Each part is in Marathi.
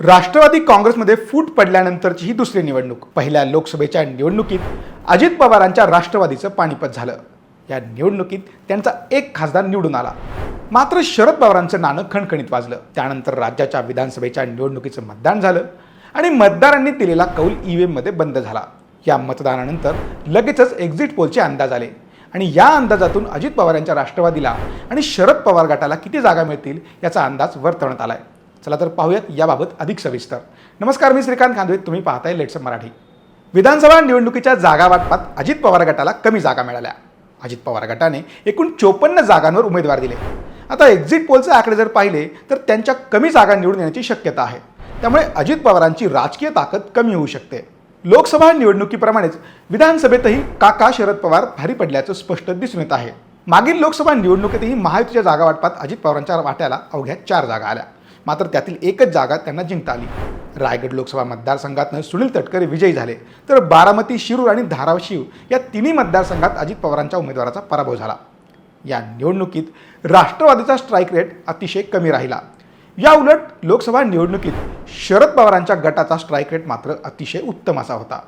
राष्ट्रवादी काँग्रेसमध्ये फूट पडल्यानंतरची ही दुसरी निवडणूक. पहिल्या लोकसभेच्या निवडणुकीत अजित पवारांच्या राष्ट्रवादीचं पाणीपत झालं. या निवडणुकीत त्यांचा एक खासदार निवडून आला. मात्र शरद पवारांचं नाणं खणखणीत वाजलं. त्यानंतर राज्याच्या विधानसभेच्या निवडणुकीचं मतदान झालं आणि मतदारांनी दिलेला कौल ई मध्ये बंद झाला. या मतदानानंतर लगेचच एक्झिट पोलचे अंदाज आले आणि या अंदाजातून अजित पवार यांच्या राष्ट्रवादीला आणि शरद पवार गटाला किती जागा मिळतील याचा अंदाज वर्तवण्यात आहे चला तर पाहूयात याबाबत अधिक सविस्तर. नमस्कार मी श्रीकांत खांदवे. तुम्ही पाहताय लेट्स मराठी. विधानसभा निवडणुकीच्या जागा वाटपात अजित पवार गटाला कमी जागा मिळाल्या. अजित पवार गटाने एकूण चोपन्न जागांवर उमेदवार दिले. आता एक्झिट पोलचे आकडे जर पाहिले तर त्यांच्या कमी जागा निवडून येण्याची शक्यता आहे. त्यामुळे अजित पवारांची राजकीय ताकद कमी होऊ शकते. लोकसभा निवडणुकीप्रमाणेच विधानसभेतही काका शरद पवार भारी पडल्याचं स्पष्ट दिसून येत आहे. मागील लोकसभा निवडणुकीतही महायुतीच्या जागा वाटपात अजित पवारांच्या वाट्याला अवघ्या चार जागा आल्या. मात्र त्यातील एकच जागा त्यांना जिंकता आली. रायगड लोकसभा मतदारसंघातनं सुनील तटकरे विजयी झाले. तर बारामती शिरूर आणि धाराशिव या तिन्ही मतदारसंघात अजित पवारांच्या उमेदवाराचा पराभव झाला. या निवडणुकीत राष्ट्रवादीचा स्ट्राईक रेट अतिशय कमी राहिला. या उलट लोकसभा निवडणुकीत शरद पवारांच्या गटाचा स्ट्राईक रेट मात्र अतिशय उत्तम असा होता.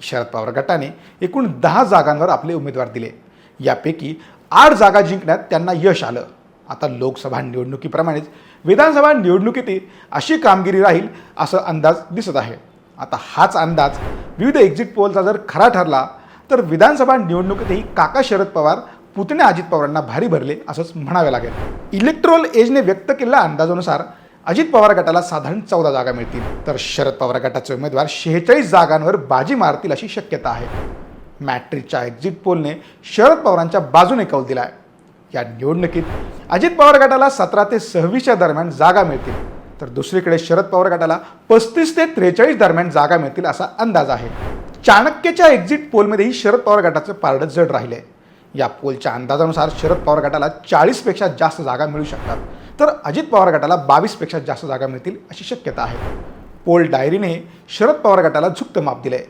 शरद पवार गटाने एकूण दहा जागांवर आपले उमेदवार दिले. यापैकी आठ जागा जिंकण्यात त्यांना यश आलं. आता लोकसभा निवडणुकीप्रमाणेच विधानसभा निवडणुकीतही अशी कामगिरी राहील असं अंदाज दिसत आहे. आता हाच अंदाज विविध एक्झिट पोलचा जर खरा ठरला तर विधानसभा निवडणुकीतही काका शरद पवार पुतण्या अजित पवारांना भारी भरले असंच म्हणावे लागेल. इलेक्ट्रोल एजने व्यक्त केलेल्या अंदाजानुसार अजित पवार गटाला साधारण चौदा जागा मिळतील. तर शरद पवार गटाचे उमेदवार शेहेचाळीस जागांवर बाजी मारतील अशी शक्यता आहे. मॅट्रिकच्या एक्झिट पोलने शरद पवारांच्या बाजूने कौल दिला आहे या निवडणुकीत अजित पवार गटाला सतरा ते सव्वीसच्या दरम्यान जागा मिळतील. तर दुसरीकडे शरद पवार गटाला पस्तीस ते त्रेचाळीस दरम्यान जागा मिळतील असा अंदाज आहे. चाणक्यच्या एक्झिट पोलमध्येही शरद पवार गटाचं पारडं जड राहिले. या पोलच्या अंदाजानुसार शरद पवार गटाला चाळीसपेक्षा जास्त जागा मिळू शकतात. तर अजित पवार गटाला बावीसपेक्षा जास्त जागा मिळतील अशी शक्यता आहे. पोल डायरीने शरद पवार गटाला झुक्त माप दिलंय.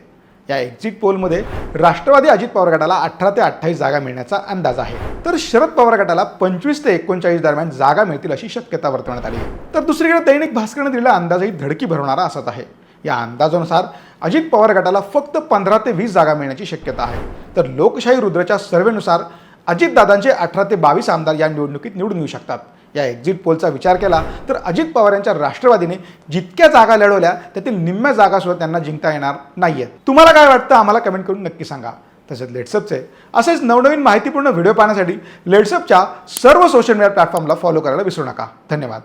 या एक्झिट पोलमध्ये राष्ट्रवादी अजित पवार गटाला अठरा ते अठ्ठावीस जागा मिळण्याचा अंदाज आहे. तर शरद पवार गटाला पंचवीस ते एकोणचाळीस दरम्यान जागा मिळतील अशी शक्यता वर्तवण्यात आली. आहे तर दुसरीकडे दैनिक भास्करने दिलेला अंदाजही धडकी भरवणारा असत आहे. या अंदाजानुसार अजित पवार गटाला फक्त पंधरा ते वीस जागा मिळण्याची शक्यता आहे. तर लोकशाही रुद्रच्या सर्वेनुसार अजितदादांचे अठरा ते बावीस आमदार या निवडणुकीत निवडून येऊ शकतात. या एक्झिट पोलचा विचार केला तर अजित पवार यांच्या राष्ट्रवादीने जितक्या जागा लढवल्या त्यातील निम्म्या जागा सुद्धा त्यांना जिंकता येणार नाहीयेत. तुम्हाला काय वाटतं? आम्हाला कमेंट करून नक्की सांगा. तसेच लेट्सअपचे असेच नवनवीन माहितीपूर्ण व्हिडिओ पाहण्यासाठी लेट्सअपच्या सर्व सोशल मीडिया प्लॅटफॉर्मला फॉलो करायला विसरू नका. धन्यवाद.